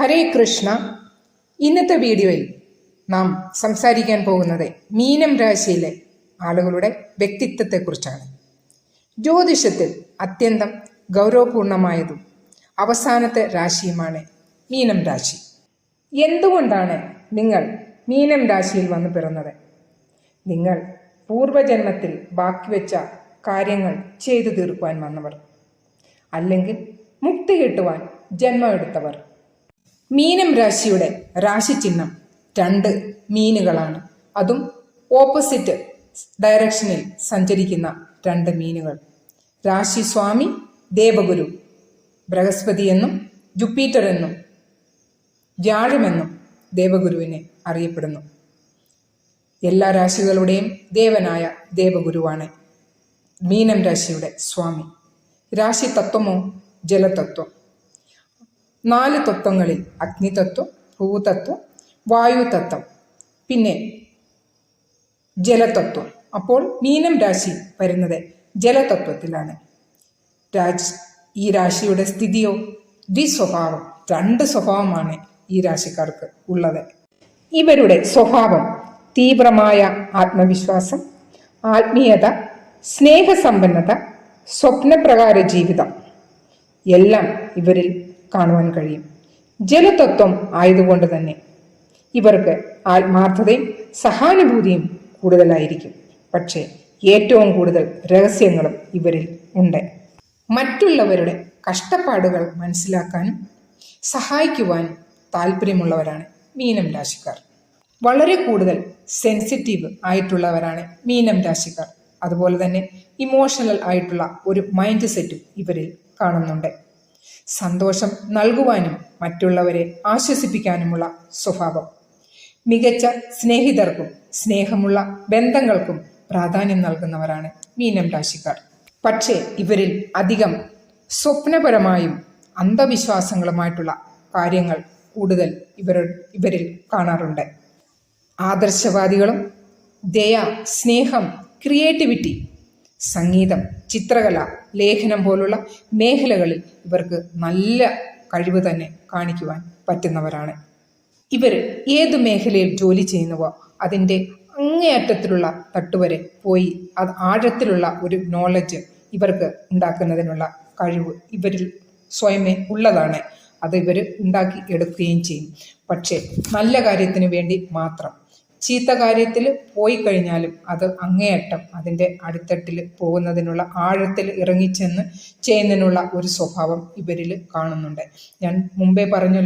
ഹരേ കൃഷ്ണ. ഇന്നത്തെ വീഡിയോയിൽ നാം സംസാരിക്കാൻ പോകുന്നത് മീനം രാശിയിലെ ആളുകളുടെ വ്യക്തിത്വത്തെക്കുറിച്ചാണ്. ജ്യോതിഷത്തിൽ അത്യന്തം ഗൗരവപൂർണമായതും അവസാനത്തെ രാശിയുമാണ് മീനം രാശി. എന്തുകൊണ്ടാണ് നിങ്ങൾ മീനം രാശിയിൽ വന്നു പിറന്നത്? നിങ്ങൾ പൂർവജന്മത്തിൽ ബാക്കി വെച്ച കാര്യങ്ങൾ ചെയ്തു തീർക്കുവാൻ വന്നവർ അല്ലെങ്കിൽ മുക്തി കിട്ടുവാൻ ജന്മമെടുത്തവർ മീനം രാശിയുടെ രാശി ചിഹ്നം രണ്ട് മീനുകളാണ്. അതും ഓപ്പോസിറ്റ് ഡയറക്ഷനിൽ സഞ്ചരിക്കുന്ന രണ്ട് മീനുകൾ. രാശി സ്വാമി ദേവഗുരു. ബൃഹസ്പതി എന്നും ജുപ്പീറ്റർ എന്നും വ്യാഴമെന്നും ദേവഗുരുവിനെ അറിയപ്പെടുന്നു. എല്ലാ രാശികളുടെയും ദേവനായ ദേവഗുരുവാണ് മീനം രാശിയുടെ സ്വാമി. രാശി തത്വമോ ജലതത്വം? നാല് തത്വങ്ങളിൽ അഗ്നിതത്വം ഭൂതത്വം വായുതത്വം പിന്നെ ജലതത്വം. അപ്പോൾ മീനം രാശി വരുന്നത് ജലതത്വത്തിലാണ്. രാജ് ഈ രാശിയുടെ സ്ഥിതിയോ? ദ്വിസ്വഭാവം രണ്ട് സ്വഭാവമാണ് ഈ രാശിക്കാർക്ക് ഉള്ളത്. ഇവരുടെ സ്വഭാവം തീവ്രമായ ആത്മവിശ്വാസം ആത്മീയത സ്നേഹസമ്പന്നത സ്വപ്നപ്രകാര ജീവിതം. എല്ലാം ഇവരിൽ കാണുവാൻ കഴിയും. ജലതത്വം ആയതുകൊണ്ട് തന്നെ ഇവർക്ക് ആത്മാർത്ഥതയും സഹാനുഭൂതിയും കൂടുതലായിരിക്കും. പക്ഷേ ഏറ്റവും കൂടുതൽ രഹസ്യങ്ങളും ഇവരിൽ ഉണ്ട്. മറ്റുള്ളവരുടെ കഷ്ടപ്പാടുകൾ മനസ്സിലാക്കാനും സഹായിക്കുവാനും താല്പര്യമുള്ളവരാണ് മീനം രാശിക്കാർ. വളരെ കൂടുതൽ സെൻസിറ്റീവ് ആയിട്ടുള്ളവരാണ് മീനം രാശിക്കാർ. അതുപോലെ തന്നെ ഇമോഷണൽ ആയിട്ടുള്ള ഒരു മൈൻഡ് സെറ്റും ഇവരിൽ കാണുന്നുണ്ട്. സന്തോഷം നൽകുവാനും മറ്റുള്ളവരെ ആശ്വസിപ്പിക്കാനുമുള്ള സ്വഭാവം. മികച്ച സ്നേഹിതർക്കും സ്നേഹമുള്ള ബന്ധങ്ങൾക്കും പ്രാധാന്യം നൽകുന്നവരാണ് മീനം രാശിക്കാർ. പക്ഷേ ഇവരിൽ അധികം സ്വപ്നപരമായും അന്ധവിശ്വാസങ്ങളുമായിട്ടുള്ള കാര്യങ്ങൾ കൂടുതൽ ഇവർ ഇവരിൽ കാണാറുണ്ട്. ആദർശവാദികളും ദയ സ്നേഹം ക്രിയേറ്റിവിറ്റി സംഗീതം ചിത്രകല ലേഖനം പോലുള്ള മേഖലകളിൽ ഇവർക്ക് നല്ല കഴിവ് തന്നെ കാണിക്കുവാൻ പറ്റുന്നവരാണ്. ഇവർ ഏത് മേഖലയിൽ ജോലി ചെയ്യുന്നുവോ അതിന്റെ അങ്ങേയറ്റത്തിലുള്ള തട്ടുവരെ പോയി അത് ആഴത്തിലുള്ള ഒരു നോളജ് ഇവർക്ക് ഉണ്ടാക്കുന്നതിനുള്ള കഴിവ് ഇവരിൽ സ്വയമേ ഉള്ളതാണ്. അത് ഇവർ ഉണ്ടാക്കി എടുക്കുകയും ചെയ്യും. പക്ഷേ നല്ല കാര്യത്തിന് വേണ്ടി മാത്രം ചീത്ത കാര്യത്തിൽ പോയി കഴിഞ്ഞാലും അത് അങ്ങേയറ്റം അതിന്റെ അടിത്തട്ടിൽ പോകുന്നതിനുള്ള ആഴത്തിൽ ഇറങ്ങിച്ചെന്ന് ചെയ്യുന്നതിനുള്ള ഒരു സ്വഭാവം ഇവരിൽ കാണുന്നുണ്ട്. ഞാൻ മുമ്പേ പറഞ്ഞ